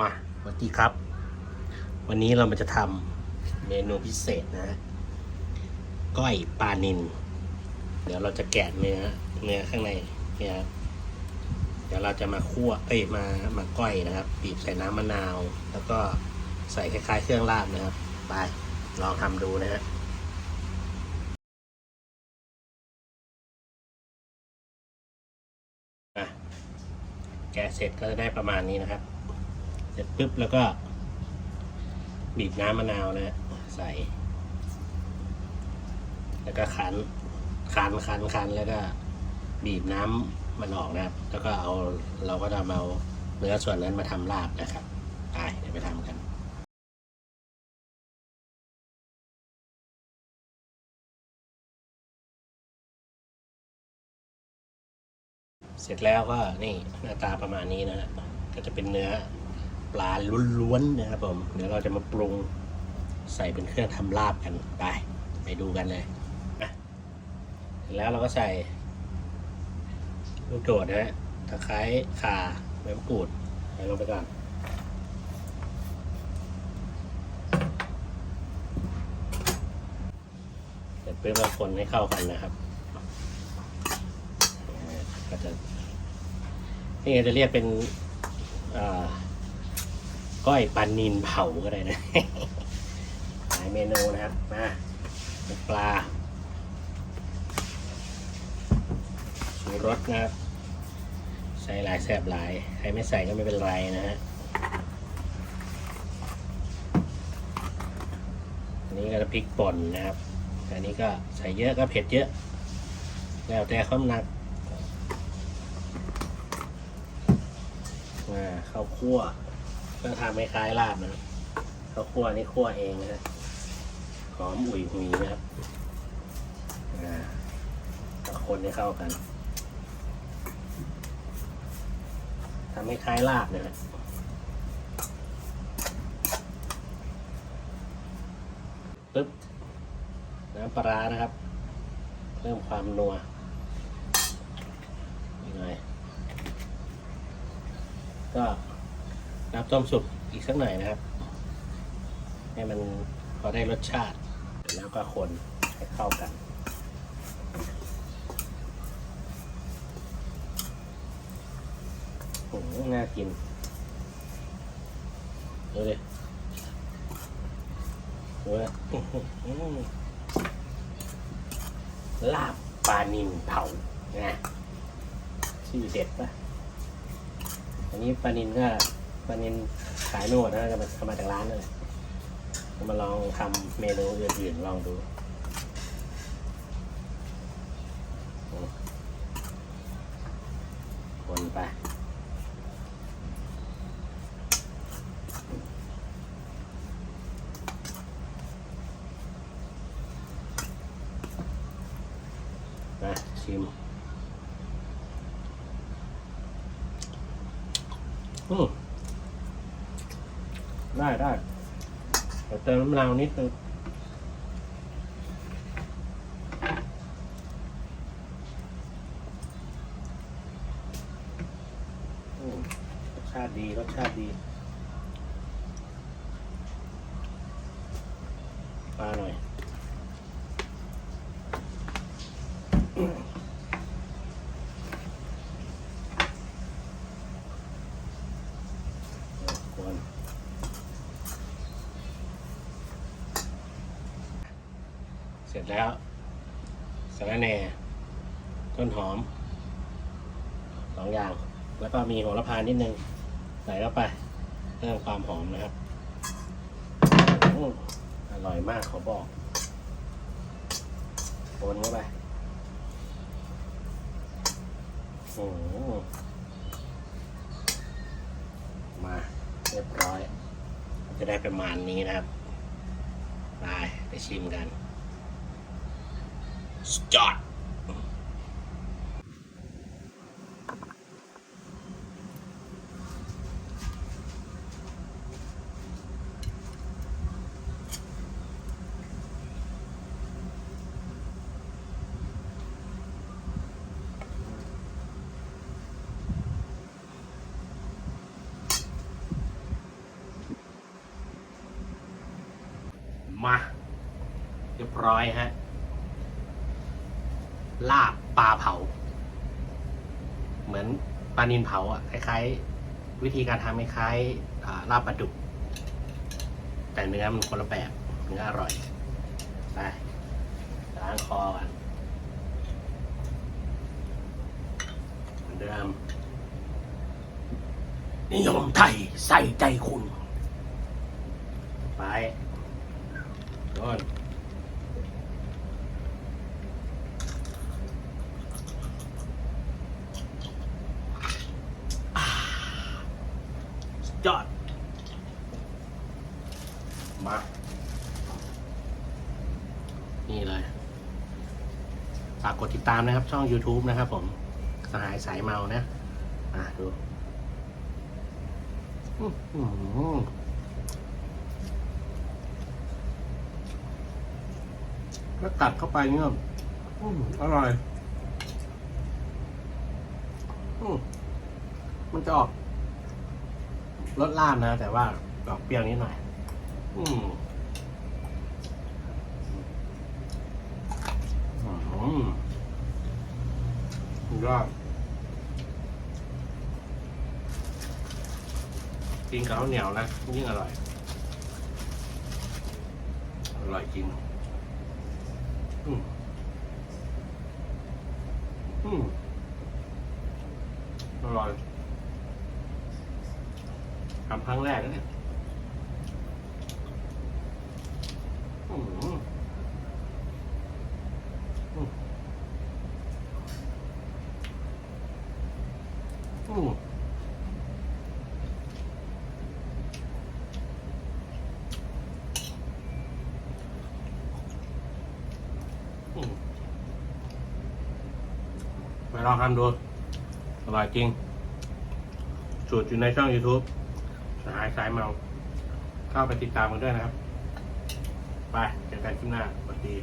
มาสวัสดีครับ วันนี้เรามาจะทำเมนูพิเศษนะ ก้อยปลานิน เดี๋ยวเราจะแกะเนื้อเนื้อข้างในเนี่ยครับเดี๋ยวเราจะมาคั่วเอ้ยมามาก้อยนะครับบีบใส่น้ำมะนาว แล้วก็ใส่คล้ายๆเครื่องลาบนะครับไปลองทำดูนะฮะแกะเสร็จก็จะได้ประมาณนี้นะครับ เสร็จปุ๊บแล้วก็ บีบน้ำมะนาวนะ ใส่ แล้วก็คั้นคั้นคั้นคั้นแล้วก็ บีบน้ำมันออกนะครับ แล้วก็เอาเราก็จะเอาเนื้อส่วนนั้นมาทำลาบนะครับไปเดี๋ยวไปทำกันเสร็จแล้วก็นี่หน้าตาประมาณนี้นะฮะก็จะเป็นเนื้อ ปลาล้วนๆนะครับผมเดี๋ยวเราจะมาปรุงใส่เป็นเครื่องทำลาบกันไปไปดูกันเลยอะเสร็จแล้วเราก็ใส่ลูกโดดนะฮะตะไคร้ข่าใบมะกรูดใส่ลงไปก่อนเสร็จปุ๊บเราคนให้เข้ากันนะครับ ก็จะนี่จะเรียกเป็นอ่า ก้อยปลานินเผาก็ได้นะหลายเมนูนะครับมาปลาชูรสนะครับ ใส่หลายแสบหลาย ใครไม่ใส่ก็ไม่เป็นไรนะฮะอันนี้ก็จะพริกป่นนะครับ อันนี้ก็ใส่เยอะก็เผ็ดเยอะ แล้วแต่ความหนักอ่าข้าวคั่ว ก็ทำให้คล้ายลาบนะข้าวคั่วนี่คั่วเองนะหอมอุ่ยหุยนะครับคนให้เข้ากันทำให้คล้ายลาบนะฮะปึ๊บน้ำปลาร้านะครับ เพิ่มความนัวยังไงก็ น้ำต้มสุกอีกสักหน่อยนะครับ ให้มันพอได้รสชาติ แล้วก็คนให้เข้ากันโอ้โหน่ากินดูดิดูนะลาบปลานินเผานะชื่อเด็ดปะอันนี้ปลานินก็ ปลานินขายไม่หมดนะจะมาทำมาจากร้านนั่นแหละเรามาลองทำเมนูอื่นๆลองดูคนไปมาชิมอืม ได้ได้แต่เติมน้ำมะนาวนิดนึงรสชาติดีรสชาติดีปลาหน่อย กวนเสร็ จแล้วสาระแหน่ต้นหอมสองอย่าง แล้วก็มีโหระพานิดนึง ใส่เข้าไปเพิ่มความหอมนะครับอร่อยมากขอบอกคนเข้าไปโอ้มาเรียบร้อย จะได้ประมาณนี้นะครับไปไปชิมกัน สุดยอมาเรียบร้อยฮะ ลาบปลาเผา เหมือนปลานินเผาอะคล้ายๆ วิธีการทำคล้ายๆลาบปลาดุก แต่เนื้อมันคนละแบบเนื้ออร่อยไปล้างคอกันเหมือนเดิมนิยมไทยใส่ใจคุณ ไปโดนอ่าสุดยอด มา นี่เลยฝากกดติดตามนะครับ ช่อง YouTube นะครับผมสหายสายเมานะ อะ ดูแล้วกัดเข้าไปเนี่ยอร่อยมันจะออกรสลาบนะ แต่ว่าออกเปรี้ยวนิดหน่อย อืมอืมยอดกินกับข้าวเหนียวนะยิ่งอร่อย อร่อยจริงอืมอืมอร่อยทำครั้งแรกนะเนี่ย อืมอืมอืม อืมไปลองทำดูอร่อยจริง สูตรอยู่ในช่อง YouTube สหายสายเมา เข้าไปติดตามกันด้วยนะครับ ไปเจอกันคลิปหน้าสวัสดี